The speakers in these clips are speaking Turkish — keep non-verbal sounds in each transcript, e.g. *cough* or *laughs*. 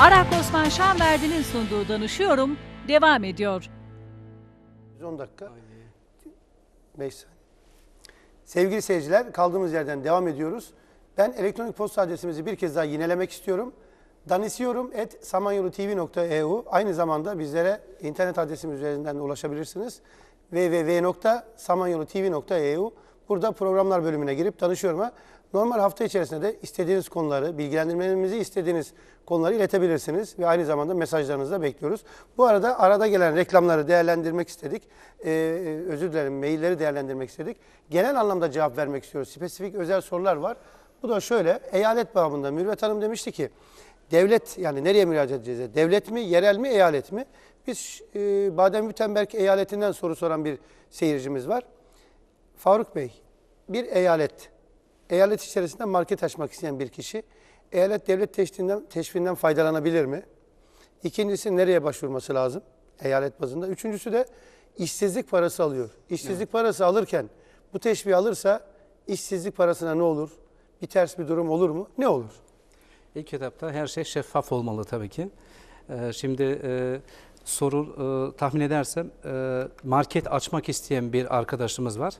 Arak Osman Şanverdi'nin sunduğu Danışıyorum devam ediyor. 10 dakika. 5 saniye. Sevgili seyirciler kaldığımız yerden devam ediyoruz. Ben elektronik posta adresimizi bir kez daha yinelemek istiyorum. danisiyorum.samanyolutv.eu Aynı zamanda bizlere internet adresimiz üzerinden de ulaşabilirsiniz. www.samanyolutv.eu Burada programlar bölümüne girip danışıyorum'a normal hafta içerisinde de istediğiniz konuları, bilgilendirmemizi istediğiniz konuları iletebilirsiniz ve aynı zamanda mesajlarınızı da bekliyoruz. Bu arada arada gelen reklamları değerlendirmek istedik. Ee, özür dilerim, mailleri değerlendirmek istedik. Genel anlamda cevap vermek istiyoruz. Spesifik özel sorular var. Bu da şöyle, eyalet babında Mürvet Hanım demişti ki, devlet yani nereye müracaat edeceğiz? Devlet mi, yerel mi, eyalet mi? Biz e, Baden-Württemberg eyaletinden soru soran bir seyircimiz var. Faruk Bey, bir eyalet, eyalet içerisinde market açmak isteyen bir kişi, eyalet devlet teşviğinden, teşviğinden faydalanabilir mi? İkincisi nereye başvurması lazım? Eyalet bazında. Üçüncüsü de işsizlik parası alıyor. İşsizlik parası alırken bu teşviği alırsa işsizlik parasına ne olur? Bir ters bir durum olur mu? Ne olur? İlk etapta her şey şeffaf olmalı tabii ki. Ee, şimdi e, soru e, tahmin edersem e, market açmak isteyen bir arkadaşımız var.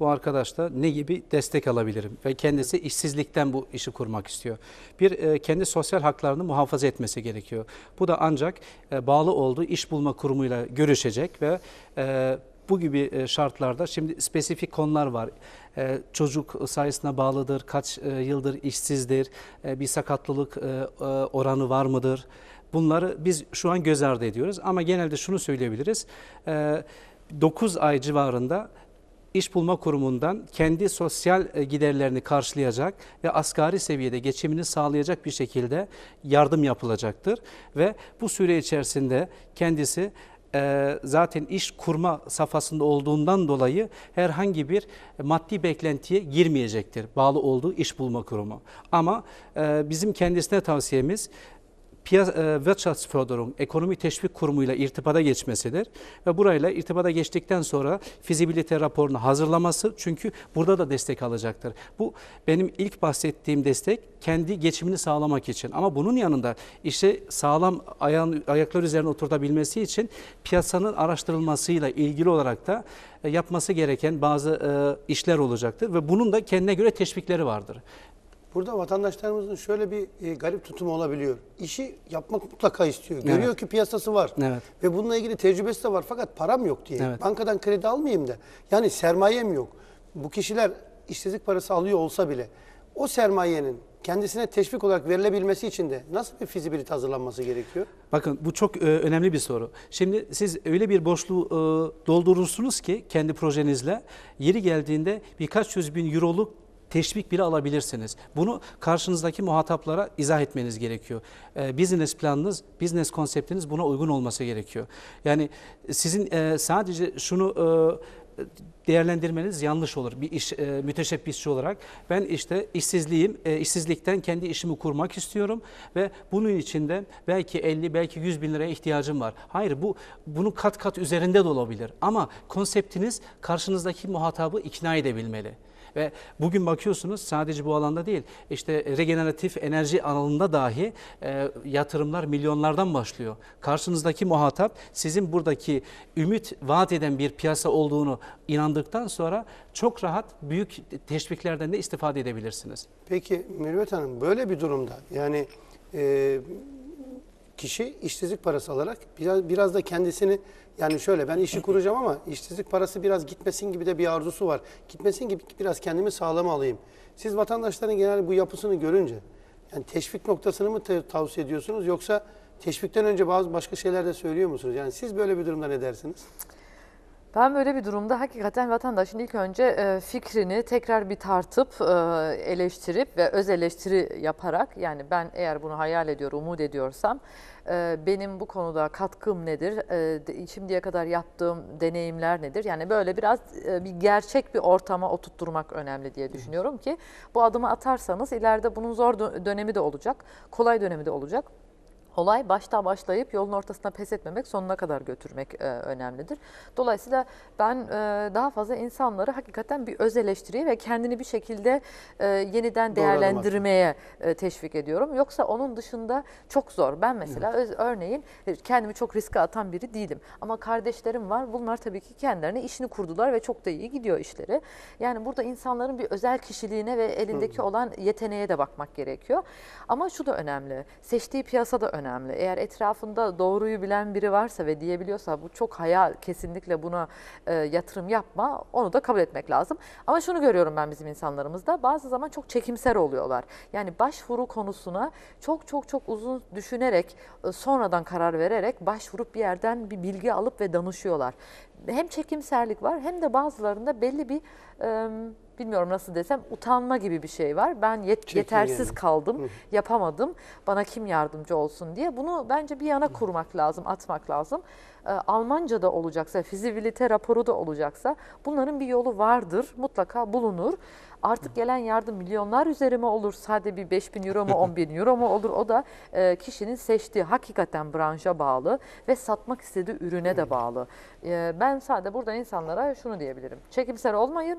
Bu arkadaş da ne gibi destek alabilirim ve kendisi işsizlikten bu işi kurmak istiyor. Bir e, kendi sosyal haklarını muhafaza etmesi gerekiyor. Bu da ancak e, bağlı olduğu iş bulma kurumuyla görüşecek ve e, bu gibi e, şartlarda şimdi spesifik konular var. E, Çocuk sayısına bağlıdır, kaç e, yıldır işsizdir, bir sakatlılık oranı var mıdır? Bunları biz şu an göz ardı ediyoruz ama genelde şunu söyleyebiliriz. E, 9 ay civarında İş Bulma Kurumu'ndan kendi sosyal e, giderlerini karşılayacak ve asgari seviyede geçimini sağlayacak bir şekilde yardım yapılacaktır. Ve bu süre içerisinde kendisi e, zaten iş kurma safhasında olduğundan dolayı herhangi bir maddi beklentiye girmeyecektir bağlı olduğu iş bulma kurumu. Ama e, bizim kendisine tavsiyemiz Piyas e, Wirtschaftsförderung, ekonomi teşvik kurumuyla irtibata geçmesidir. Ve burayla irtibata geçtikten sonra fizibilite raporunu hazırlaması çünkü burada da destek alacaktır. Bu benim ilk bahsettiğim destek kendi geçimini sağlamak için. Ama bunun yanında işe sağlam ayağın, ayaklar üzerine oturtabilmesi için piyasanın araştırılmasıyla ilgili olarak da e, yapması gereken bazı e, işler olacaktır. Ve bunun da kendine göre teşvikleri vardır. Burada vatandaşlarımızın şöyle bir e, garip tutumu olabiliyor. İşi yapmak mutlaka istiyor. Görüyor Evet. ki piyasası var. Evet. Ve bununla ilgili tecrübesi de var fakat param yok diye. Evet. Bankadan kredi almayayım da. Yani sermayem yok. Bu kişiler işsizlik parası alıyor olsa bile o sermayenin kendisine teşvik olarak verilebilmesi için de nasıl bir fizibilite hazırlanması gerekiyor? Bakın bu çok e, önemli bir soru. Şimdi siz öyle bir boşluğu e, doldurursunuz ki kendi projenizle yeri geldiğinde birkaç yüz bin euroluk teşvik bile alabilirsiniz. Bunu karşınızdaki muhataplara izah etmeniz gerekiyor. E, business planınız, business konseptiniz buna uygun olması gerekiyor. Yani sizin e, sadece şunu e, değerlendirmeniz yanlış olur bir iş e, müteşebbisçi olarak. Ben işte işsizliğim, e, işsizlikten kendi işimi kurmak istiyorum ve bunun için de belki 50 belki 100 bin liraya ihtiyacım var. Hayır bu bunu kat kat üzerinde de olabilir ama konseptiniz karşınızdaki muhatabı ikna edebilmeli. Ve bugün bakıyorsunuz sadece bu alanda değil, işte regeneratif enerji alanında dahi e, yatırımlar milyonlardan başlıyor. Karşınızdaki muhatap sizin buradaki ümit vaat eden bir piyasa olduğunu inandıktan sonra çok rahat büyük teşviklerden de istifade edebilirsiniz. Peki Mürvet Hanım böyle bir durumda yani e, kişi işsizlik parası alarak biraz, biraz da kendisini yani şöyle ben işi kuracağım ama işsizlik parası biraz gitmesin gibi de bir arzusu var. Gitmesin gibi biraz kendimi sağlama alayım. Siz vatandaşların genel bu yapısını görünce yani teşvik noktasını mı tavsiye ediyorsunuz yoksa teşvikten önce bazı başka şeyler de söylüyor musunuz? Yani siz böyle bir durumda ne dersiniz? Ben böyle bir durumda hakikaten vatandaşın ilk önce e, fikrini tekrar bir tartıp e, eleştirip ve öz eleştiri yaparak yani ben eğer bunu hayal ediyor, umut ediyorsam e, benim bu konuda katkım nedir, şimdiye kadar yaptığım deneyimler nedir? Yani böyle biraz bir gerçek bir ortama oturtturmak önemli diye düşünüyorum ki bu adımı atarsanız ileride bunun zor dö- dönemi de olacak, kolay dönemi de olacak. Olay başta başlayıp yolun ortasına pes etmemek, sonuna kadar götürmek e, önemlidir. Dolayısıyla ben e, daha fazla insanları hakikaten bir öz eleştiriye ve kendini bir şekilde e, yeniden değerlendirmeye e, teşvik ediyorum. Yoksa onun dışında çok zor. Ben mesela öz, örneğin e, kendimi çok riske atan biri değilim. Ama kardeşlerim var. Bunlar tabii ki kendilerine işini kurdular ve çok da iyi gidiyor işleri. Yani burada insanların bir özel kişiliğine ve elindeki olan yeteneğe de bakmak gerekiyor. Ama şu da önemli. Seçtiği piyasa da önemli. Eğer etrafında doğruyu bilen biri varsa ve diyebiliyorsa bu çok hayal kesinlikle buna e, yatırım yapma onu da kabul etmek lazım. Ama şunu görüyorum ben bizim insanlarımızda bazı zaman çok çekimser oluyorlar. Yani başvuru konusuna çok çok çok uzun düşünerek e, sonradan karar vererek başvurup bir yerden bir bilgi alıp ve danışıyorlar. Hem çekimserlik var hem de bazılarında belli bir e, bilmiyorum nasıl desem utanma gibi bir şey var. Ben yet- Çekingen. yetersiz kaldım, yapamadım. Bana kim yardımcı olsun diye. Bunu bence bir yana kurmak lazım, atmak lazım. Ee, Almanca da olacaksa, fizibilite raporu da olacaksa bunların bir yolu vardır. Mutlaka bulunur. Artık gelen yardım milyonlar üzeri mi olur? Sade bir 5 bin euro mu 10 bin euro mu olur? O da e, kişinin seçtiği hakikaten branşa bağlı ve satmak istediği ürüne de bağlı. E, ben sade burada insanlara şunu diyebilirim. Çekimser olmayın.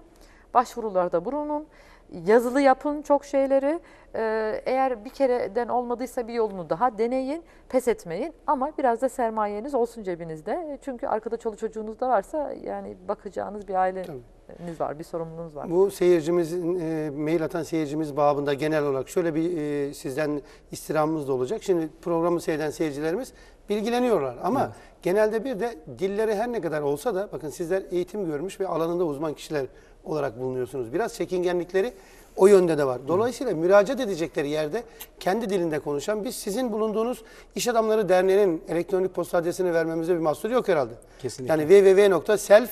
Başvurularda bulunun. Yazılı yapın çok şeyleri. Ee, eğer bir kereden olmadıysa bir yolunu daha deneyin. Pes etmeyin ama biraz da sermayeniz olsun cebinizde. Çünkü arkada çoluk çocuğunuz da varsa yani bakacağınız bir aileniz var, bir sorumluluğunuz var. Bu seyircimizin, e, mail atan seyircimiz babında genel olarak şöyle bir e, sizden istirhamımız da olacak. Şimdi programı seyreden seyircilerimiz bilgileniyorlar ama genelde bir de dilleri her ne kadar olsa da bakın sizler eğitim görmüş ve alanında uzman kişiler olarak bulunuyorsunuz. Biraz çekingenlikleri o yönde de var. Dolayısıyla müracaat edecekleri yerde kendi dilinde konuşan biz sizin bulunduğunuz İş Adamları Derneği'nin elektronik posta adresini vermemize bir mahsur yok herhalde. Kesinlikle. Yani www.self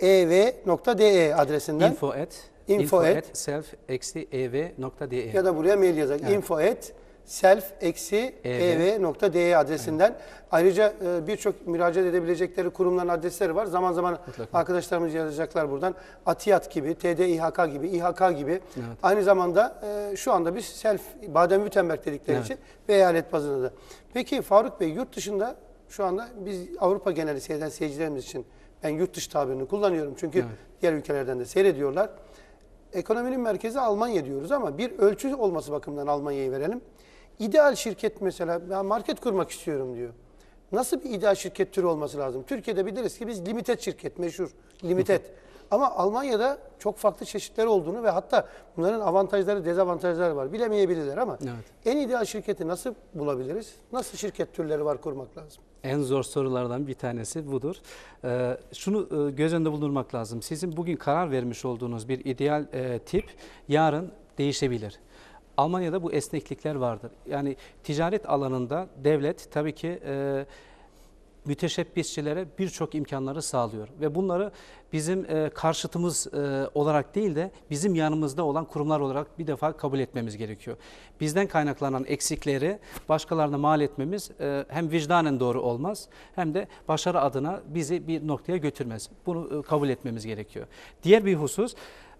ev.de adresinden info at Info info at- at self eksi ev.de ya da buraya mail yazar. info at self ev.de adresinden. Ayrıca e, birçok müracaat edebilecekleri kurumların adresleri var. Zaman zaman arkadaşlarımız yazacaklar buradan. Atiyat gibi, TDİHK gibi, İHK gibi. Aynı zamanda e, şu anda biz self Baden-Württemberg dedikleri Evet. için ve eyalet bazında da. Peki Faruk Bey yurt dışında şu anda biz Avrupa geneli seyreden seyircilerimiz için ben yurt dışı tabirini kullanıyorum. Çünkü Evet. diğer ülkelerden de seyrediyorlar. Ekonominin merkezi Almanya diyoruz ama bir ölçü olması bakımından Almanya'yı verelim. İdeal şirket mesela ben market kurmak istiyorum diyor. Nasıl bir ideal şirket türü olması lazım? Türkiye'de biliriz ki biz limited şirket meşhur. Limited. *laughs* Ama Almanya'da çok farklı çeşitleri olduğunu ve hatta bunların avantajları, dezavantajları var. Bilemeyebilirler ama Evet. en ideal şirketi nasıl bulabiliriz? Nasıl şirket türleri var kurmak lazım? En zor sorulardan bir tanesi budur. Ee, şunu e, göz önünde bulundurmak lazım. Sizin bugün karar vermiş olduğunuz bir ideal e, tip yarın değişebilir. Almanya'da bu esneklikler vardır. Yani ticaret alanında devlet tabii ki e, müteşebbisçilere birçok imkanları sağlıyor ve bunları bizim e, karşıtımız e, olarak değil de bizim yanımızda olan kurumlar olarak bir defa kabul etmemiz gerekiyor. Bizden kaynaklanan eksikleri başkalarına mal etmemiz e, hem vicdanen doğru olmaz hem de başarı adına bizi bir noktaya götürmez. Bunu e, kabul etmemiz gerekiyor. Diğer bir husus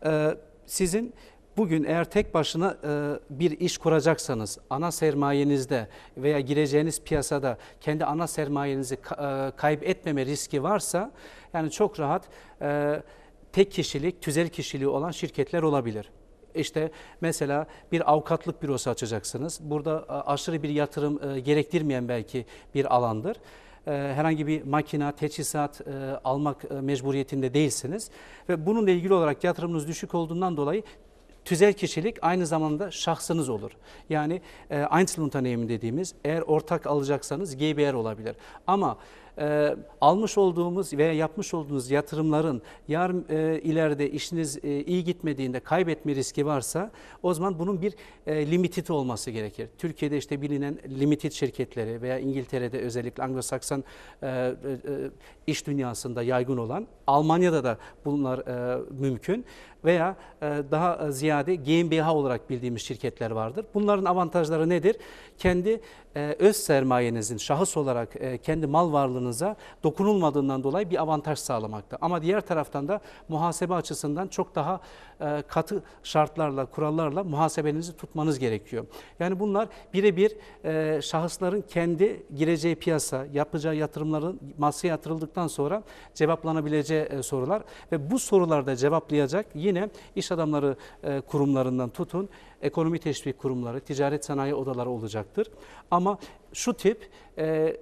e, sizin Bugün eğer tek başına e, bir iş kuracaksanız ana sermayenizde veya gireceğiniz piyasada kendi ana sermayenizi e, kaybetmeme riski varsa yani çok rahat e, tek kişilik, tüzel kişiliği olan şirketler olabilir. İşte mesela bir avukatlık bürosu açacaksınız. Burada aşırı bir yatırım gerektirmeyen belki bir alandır. Herhangi bir makina, teçhizat almak mecburiyetinde değilsiniz. Ve bununla ilgili olarak yatırımınız düşük olduğundan dolayı Tüzel kişilik aynı zamanda şahsınız olur. Yani e, Einzelunternehmen dediğimiz eğer ortak alacaksanız GBR olabilir. Ama e, almış olduğumuz veya yapmış olduğunuz yatırımların yarın e, ileride işiniz e, iyi gitmediğinde kaybetme riski varsa o zaman bunun bir e, limited olması gerekir. Türkiye'de işte bilinen limited şirketleri veya İngiltere'de özellikle Anglo-Sakson e, e, iş dünyasında yaygın olan Almanya'da da bunlar e, mümkün. Veya e, daha e, ziyade GmbH olarak bildiğimiz şirketler vardır. Bunların avantajları nedir? Kendi e, öz sermayenizin şahıs olarak kendi mal varlığınıza dokunulmadığından dolayı bir avantaj sağlamakta. Ama diğer taraftan da muhasebe açısından çok daha katı şartlarla, kurallarla muhasebenizi tutmanız gerekiyor. Yani bunlar birebir şahısların kendi gireceği piyasa, yapacağı yatırımların masaya yatırıldıktan sonra cevaplanabileceği sorular ve bu sorularda cevaplayacak yine iş adamları e, kurumlarından tutun ekonomi teşvik kurumları, ticaret sanayi odaları olacaktır. Ama şu tip e,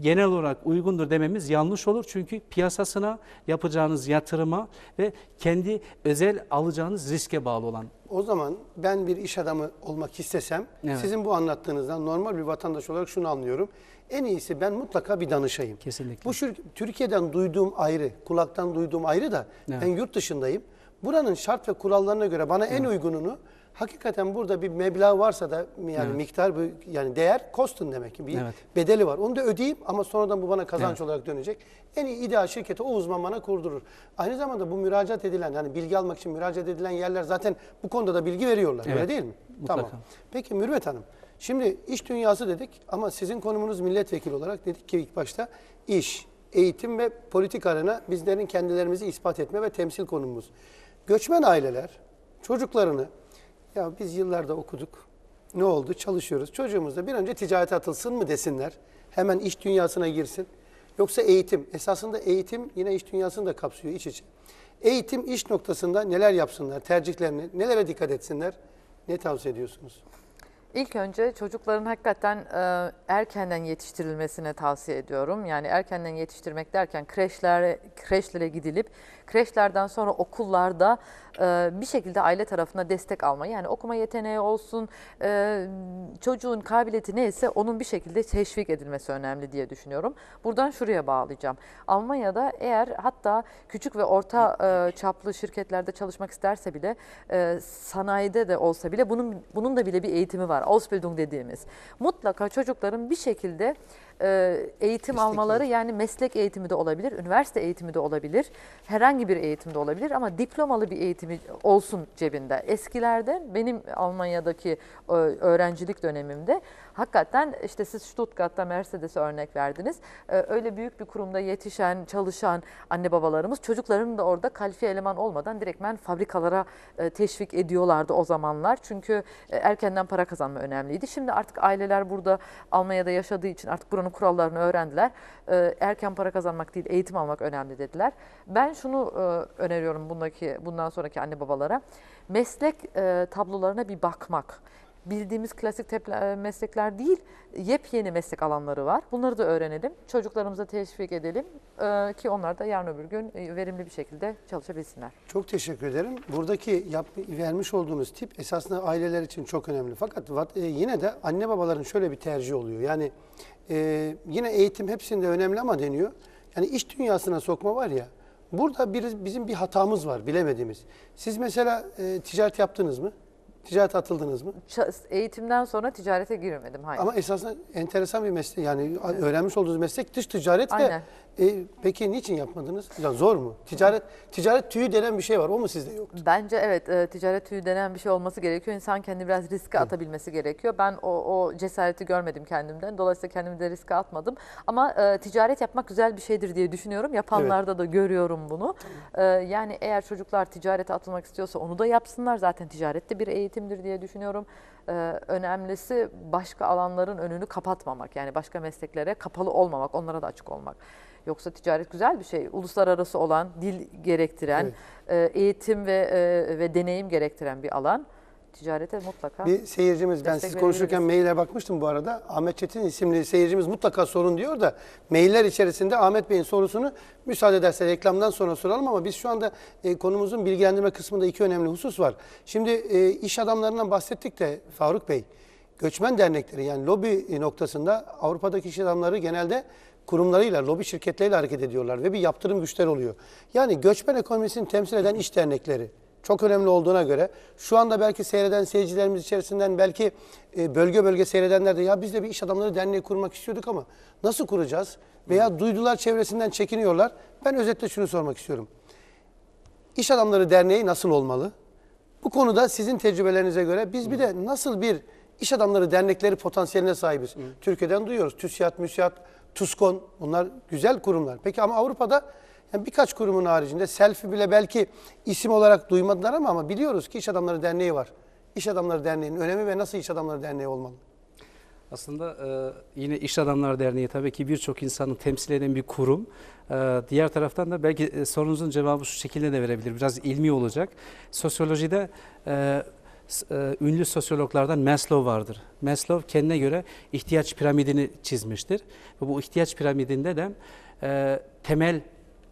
genel olarak uygundur dememiz yanlış olur. Çünkü piyasasına yapacağınız yatırıma ve kendi özel alacağınız riske bağlı olan O zaman ben bir iş adamı olmak istesem Evet. sizin bu anlattığınızdan normal bir vatandaş olarak şunu anlıyorum. En iyisi ben mutlaka bir danışayım. Kesinlikle. Bu Türkiye'den duyduğum ayrı, kulaktan duyduğum ayrı da Evet. ben yurt dışındayım. Buranın şart ve kurallarına göre bana en uygununu hakikaten burada bir meblağ varsa da yani miktar bu- yani değer cost'un demek ki bir Evet. bedeli var. Onu da ödeyeyim ama sonradan bu bana kazanç olarak dönecek. En iyi ideal şirketi o uzman bana kurdurur. Aynı zamanda bu müracaat edilen yani bilgi almak için müracaat edilen yerler zaten bu konuda da bilgi veriyorlar. Öyle Evet, değil mi? mutlaka. Tamam. Peki Mürvet Hanım. Şimdi iş dünyası dedik ama sizin konumunuz milletvekili olarak dedik ki ilk başta iş, eğitim ve politik arena bizlerin kendilerimizi ispat etme ve temsil konumumuz. Göçmen aileler çocuklarını ya biz yıllarda okuduk. Ne oldu? Çalışıyoruz. Çocuğumuz da bir önce ticarete atılsın mı desinler. Hemen iş dünyasına girsin. Yoksa eğitim. Esasında eğitim yine iş dünyasını da kapsıyor iç içe. Eğitim iş noktasında neler yapsınlar? Tercihlerini nelere dikkat etsinler? Ne tavsiye ediyorsunuz? İlk önce çocukların hakikaten e, erkenden yetiştirilmesine tavsiye ediyorum. Yani erkenden yetiştirmek derken kreşlere kreşlere gidilip kreşlerden sonra okullarda e, bir şekilde aile tarafına destek alma. Yani okuma yeteneği olsun, e, çocuğun kabiliyeti neyse onun bir şekilde teşvik edilmesi önemli diye düşünüyorum. Buradan şuraya bağlayacağım. Almanya'da eğer hatta küçük ve orta e, çaplı şirketlerde çalışmak isterse bile e, sanayide de olsa bile bunun bunun da bile bir eğitimi var. Ausbildung dediğimiz. Mutlaka çocukların bir şekilde e, eğitim almaları yani meslek eğitimi de olabilir, üniversite eğitimi de olabilir, herhangi bir eğitim de olabilir ama diplomalı bir eğitimi olsun cebinde. Eskilerde benim Almanya'daki e, öğrencilik dönemimde hakikaten işte siz Stuttgart'ta Mercedes'e örnek verdiniz. E, öyle büyük bir kurumda yetişen, çalışan anne babalarımız çocuklarının da orada kalifiye eleman olmadan direktmen fabrikalara e, teşvik ediyorlardı o zamanlar. Çünkü e, erkenden para kazanma önemliydi. Şimdi artık aileler burada Almanya'da yaşadığı için artık buranın kurallarını öğrendiler. E, erken para kazanmak değil, eğitim almak önemli dediler. Ben şunu e, öneriyorum bundaki bundan sonraki anne babalara. Meslek tablolarına bir bakmak bildiğimiz klasik tepla- e, meslekler değil, yepyeni meslek alanları var. Bunları da öğrenelim, çocuklarımıza teşvik edelim e, ki onlar da yarın öbür gün e, verimli bir şekilde çalışabilsinler. Çok teşekkür ederim. Buradaki yap, vermiş olduğunuz tip esasında aileler için çok önemli. Fakat vat- e, yine de anne babaların şöyle bir tercih oluyor. Yani e, yine eğitim hepsinde önemli ama deniyor. Yani iş dünyasına sokma var ya. Burada bir, bizim bir hatamız var bilemediğimiz. Siz mesela e, ticaret yaptınız mı? Ticarete atıldınız mı? Ça- Eğitimden sonra ticarete girmedim, hayır. Ama esasında enteresan bir meslek. Yani öğrenmiş olduğunuz meslek dış ticaret Aynen. E, peki niçin yapmadınız? Ya zor mu? Ticaret ticaret tüyü denen bir şey var. O mu sizde yok? Bence evet e, ticaret tüyü denen bir şey olması gerekiyor. İnsan kendini biraz riske atabilmesi gerekiyor. Ben o, o cesareti görmedim kendimden. Dolayısıyla kendimi de riske atmadım. Ama e, ticaret yapmak güzel bir şeydir diye düşünüyorum. Yapanlarda da görüyorum bunu. E, yani eğer çocuklar ticarete atılmak istiyorsa onu da yapsınlar. Zaten ticaret de bir eğitimdir diye düşünüyorum. E, önemlisi başka alanların önünü kapatmamak. Yani başka mesleklere kapalı olmamak, onlara da açık olmak. Yoksa ticaret güzel bir şey. Uluslararası olan, dil gerektiren, e, eğitim ve e, ve deneyim gerektiren bir alan. Ticarete mutlaka. Bir seyircimiz, ben siz konuşurken maile bakmıştım bu arada. Ahmet Çetin isimli seyircimiz mutlaka sorun diyor da mailler içerisinde Ahmet Bey'in sorusunu müsaade ederse reklamdan sonra soralım ama biz şu anda e, konumuzun bilgilendirme kısmında iki önemli husus var. Şimdi e, iş adamlarından bahsettik de Faruk Bey, göçmen dernekleri yani lobi noktasında Avrupa'daki iş adamları genelde kurumlarıyla, lobi şirketleriyle hareket ediyorlar ve bir yaptırım güçleri oluyor. Yani göçmen ekonomisini temsil eden iş dernekleri çok önemli olduğuna göre şu anda belki seyreden seyircilerimiz içerisinden belki e, bölge bölge seyredenler de ya biz de bir iş adamları derneği kurmak istiyorduk ama nasıl kuracağız? Veya duydular çevresinden çekiniyorlar. Ben özetle şunu sormak istiyorum. İş Adamları Derneği nasıl olmalı? Bu konuda sizin tecrübelerinize göre biz bir de nasıl bir iş adamları dernekleri potansiyeline sahibiz? Türkiye'den duyuyoruz. TÜSİAD, MÜSİAD, TUSKON bunlar güzel kurumlar. Peki ama Avrupa'da yani birkaç kurumun haricinde Selfie bile belki isim olarak duymadılar ama, ama biliyoruz ki İş Adamları Derneği var. İş Adamları Derneği'nin önemi ve nasıl İş Adamları Derneği olmalı? Aslında e, yine İş Adamlar Derneği tabii ki birçok insanı temsil eden bir kurum. E, diğer taraftan da belki e, sorunuzun cevabı şu şekilde de verebilir. Biraz ilmi olacak. Sosyolojide e, e, ünlü sosyologlardan Maslow vardır. Maslow kendine göre ihtiyaç piramidini çizmiştir. Ve bu ihtiyaç piramidinde de e, temel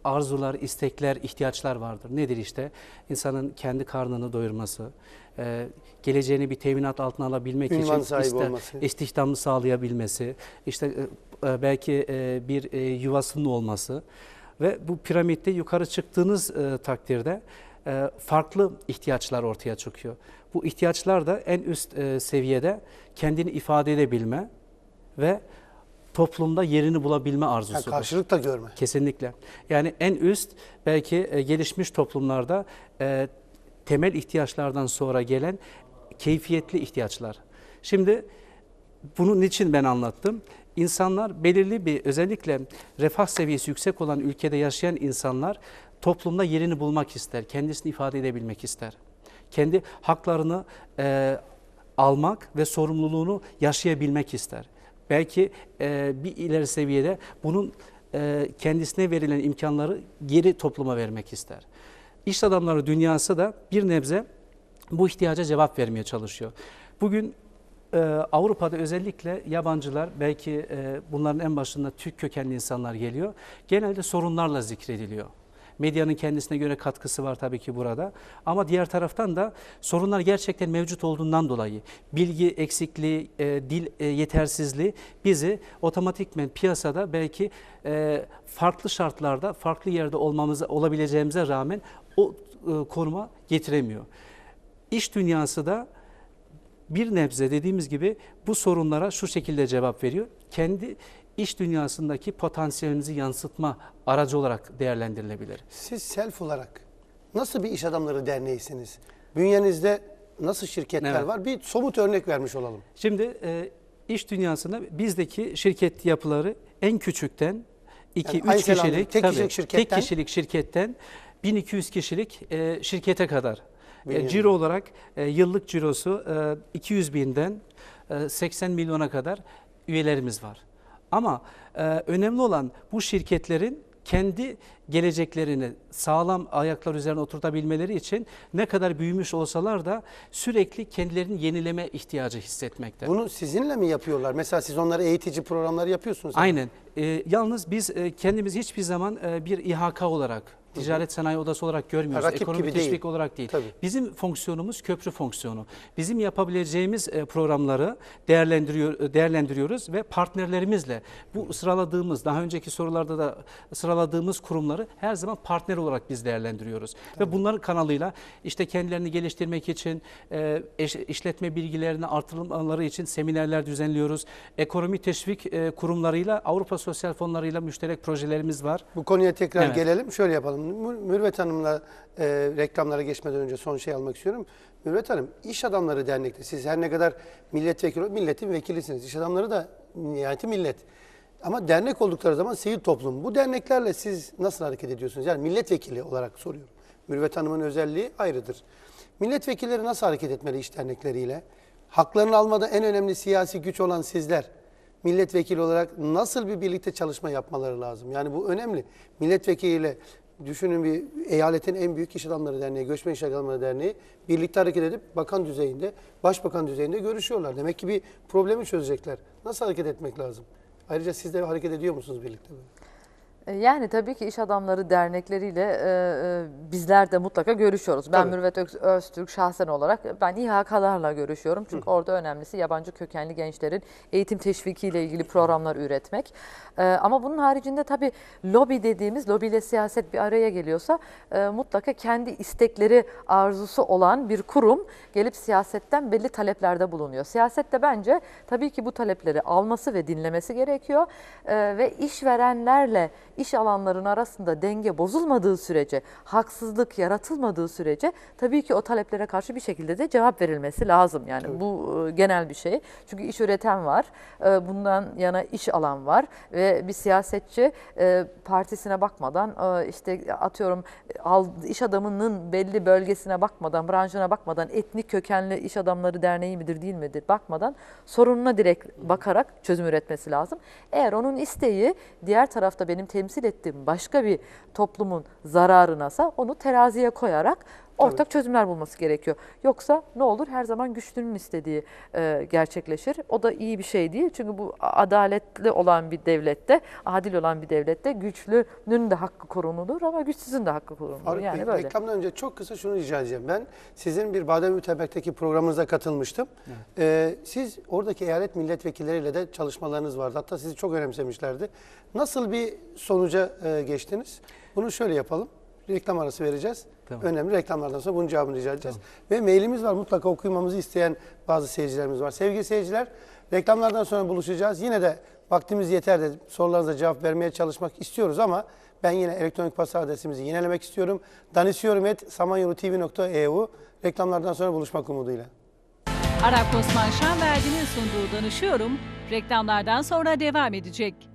arzular, istekler, ihtiyaçlar vardır. Nedir işte? İnsanın kendi karnını doyurması, e, geleceğini bir teminat altına alabilmek Ünvan için olması. istihdamı sağlayabilmesi, işte e, e, belki e, bir e, yuvasının olması ve bu piramitte yukarı çıktığınız e, takdirde e, farklı ihtiyaçlar ortaya çıkıyor. Bu ihtiyaçlar da en üst e, seviyede kendini ifade edebilme ve toplumda yerini bulabilme Yani arzusudur. karşılık da görme. Kesinlikle. Yani en üst belki e, gelişmiş toplumlarda e, temel ihtiyaçlardan sonra gelen keyfiyetli ihtiyaçlar. Şimdi bunun için ben anlattım. İnsanlar belirli bir özellikle refah seviyesi yüksek olan ülkede yaşayan insanlar toplumda yerini bulmak ister, kendisini ifade edebilmek ister. Kendi haklarını e, almak ve sorumluluğunu yaşayabilmek ister. Belki e, bir ileri seviyede bunun e, kendisine verilen imkanları geri topluma vermek ister. İş adamları dünyası da bir nebze bu ihtiyaca cevap vermeye çalışıyor. Bugün e, Avrupa'da özellikle yabancılar belki e, bunların en başında Türk kökenli insanlar geliyor. Genelde sorunlarla zikrediliyor. Medyanın kendisine göre katkısı var tabii ki burada. Ama diğer taraftan da sorunlar gerçekten mevcut olduğundan dolayı bilgi eksikliği, e, dil e, yetersizliği bizi otomatikmen piyasada belki e, farklı şartlarda, farklı yerde olmamıza olabileceğimize rağmen o e, konuma getiremiyor. İş dünyası da bir nebze dediğimiz gibi bu sorunlara şu şekilde cevap veriyor. Kendi iş dünyasındaki potansiyelimizi yansıtma aracı olarak değerlendirilebilir. Siz self olarak nasıl bir iş adamları derneğisiniz? Bünyenizde nasıl şirketler Evet. var? Bir somut örnek vermiş olalım. Şimdi e, iş dünyasında bizdeki şirket yapıları en küçükten 2 Yani aynı 3 selamda kişilik tek tabii, kişilik şirketten- tek kişilik şirketten 1200 kişilik e, şirkete kadar. E, ciro olarak e, yıllık cirosu e, 200 binden e, 80 milyona kadar üyelerimiz var. Ama e, önemli olan bu şirketlerin kendi geleceklerini sağlam ayaklar üzerine oturtabilmeleri için ne kadar büyümüş olsalar da sürekli kendilerini yenileme ihtiyacı hissetmekte. Bunu sizinle mi yapıyorlar? Mesela siz onlara eğitici programlar yapıyorsunuz. Aynen. Ee, yalnız biz e, kendimiz hiçbir zaman e, bir İHK olarak, ticaret sanayi odası olarak görmüyoruz. rakip Ekonomik gibi değil. teşvik olarak değil. Tabii. Bizim fonksiyonumuz köprü fonksiyonu. Bizim yapabileceğimiz e, programları değerlendiriyor e, değerlendiriyoruz ve partnerlerimizle bu sıraladığımız daha önceki sorularda da sıraladığımız kurumları her zaman partner olarak biz değerlendiriyoruz. Ve bunların kanalıyla işte kendilerini geliştirmek için e, işletme bilgilerini artırmaları için seminerler düzenliyoruz. Ekonomi teşvik kurumlarıyla Avrupa Sosyal Fonlarıyla müşterek projelerimiz var. Bu konuya tekrar Evet. gelelim. Şöyle yapalım. Mür- Mürvet Hanım'la e, reklamlara geçmeden önce son şey almak istiyorum. Mürvet Hanım, İş Adamları Dernek'te siz her ne kadar milletvekili, milletin vekilisiniz. İş adamları da nihayeti millet. Ama dernek oldukları zaman sivil toplum. Bu derneklerle siz nasıl hareket ediyorsunuz? Yani milletvekili olarak soruyorum. Mürvet Hanım'ın özelliği ayrıdır. Milletvekilleri nasıl hareket etmeli iş dernekleriyle? Haklarını almada en önemli siyasi güç olan sizler milletvekili olarak nasıl bir birlikte çalışma yapmaları lazım? Yani bu önemli. Milletvekiliyle düşünün bir eyaletin en büyük iş adamları derneği, göçmen iş adamları derneği birlikte hareket edip bakan düzeyinde, başbakan düzeyinde görüşüyorlar. Demek ki bir problemi çözecekler. Nasıl hareket etmek lazım? Ayrıca siz de hareket ediyor musunuz birlikte? böyle? E, Yani tabii ki iş adamları dernekleriyle e, e, bizler de mutlaka görüşüyoruz. Ben Tabii. Mürvet Öz- Öztürk şahsen olarak ben İHK'larla görüşüyorum. Çünkü orada önemlisi yabancı kökenli gençlerin eğitim teşvikiyle ilgili programlar üretmek. E, ama bunun haricinde tabii lobi dediğimiz, lobiyle siyaset bir araya geliyorsa e, mutlaka kendi istekleri, arzusu olan bir kurum gelip siyasetten belli taleplerde bulunuyor. Siyaset de bence tabii ki bu talepleri alması ve dinlemesi gerekiyor. E, ve işverenlerle iş alanların arasında denge bozulmadığı sürece, haksızlık yaratılmadığı sürece tabii ki o taleplere karşı bir şekilde de cevap verilmesi lazım. Yani bu e, genel bir şey. Çünkü iş üreten var, e, bundan yana iş alan var ve bir siyasetçi e, partisine bakmadan işte atıyorum iş adamının belli bölgesine bakmadan, branşına bakmadan, etnik kökenli iş adamları derneği midir değil midir bakmadan sorununa direkt bakarak çözüm üretmesi lazım. Eğer onun isteği diğer tarafta benim temsil ettiğim başka bir toplumun zararınasa onu teraziye koyarak ortak çözümler bulması gerekiyor. Yoksa ne olur her zaman güçlünün istediği e, gerçekleşir. O da iyi bir şey değil. Çünkü bu adaletli olan bir devlette, adil olan bir devlette güçlünün de hakkı korunulur ama güçsüzün de hakkı korunulur. Yani Bey, böyle. reklamdan önce çok kısa şunu rica edeceğim. Ben sizin bir Badem Mütebek'teki programınıza katılmıştım. Ee, siz oradaki eyalet milletvekilleriyle de çalışmalarınız vardı. Hatta sizi çok önemsemişlerdi. Nasıl bir sonuca e, geçtiniz? Bunu şöyle yapalım. Reklam arası vereceğiz. Tamam. Önemli reklamlardan sonra bunun cevabını rica edeceğiz. Ve mailimiz var. Mutlaka okuymamızı isteyen bazı seyircilerimiz var. Sevgili seyirciler, reklamlardan sonra buluşacağız. Yine de vaktimiz yeter de sorularınıza cevap vermeye çalışmak istiyoruz ama ben yine elektronik posta adresimizi yinelemek istiyorum. danışıyorum.samanyolutv.eu Reklamlardan sonra buluşmak umuduyla. Arap Osman Şanverdi'nin sunduğu Danışıyorum reklamlardan sonra devam edecek.